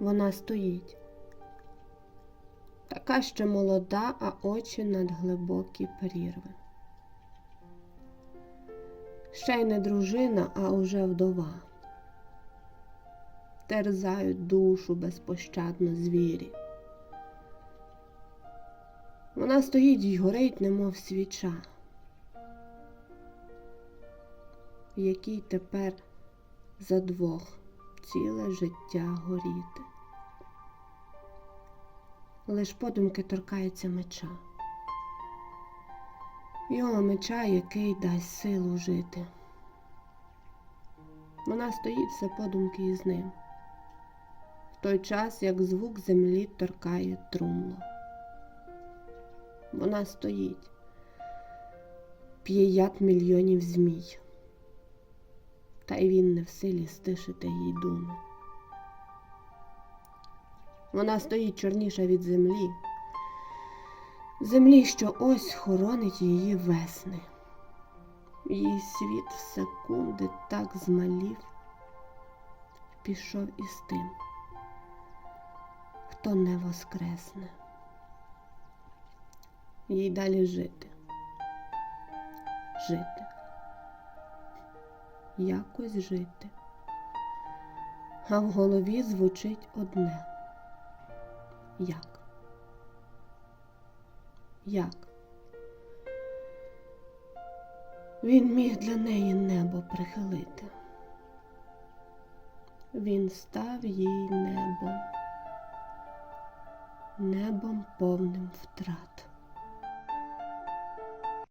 Вона стоїть. Така ще молода, а очі над глибокі прірви. Ще й не дружина, а уже вдова. Терзають душу безпощадно звірі. Вона стоїть й горить, немов свіча, в якій тепер за двох ціле життя горіти. Лиш подумки торкається меча, його меча, який дасть силу жити. Вона стоїть все подумки із ним, в той час, як звук землі торкає трумло. Вона стоїть, п'є яд мільйонів змій, та й він не в силі стишити їй думи. Вона стоїть чорніша від землі, землі, що ось хоронить її весни. Її світ в секунди так змалів, пішов із тим, хто не воскресне. Їй далі жити, жити, якось жити. А в голові звучить одне. Як? Як? Він міг для неї небо прихилити. Він став їй небом, небом повним втрат.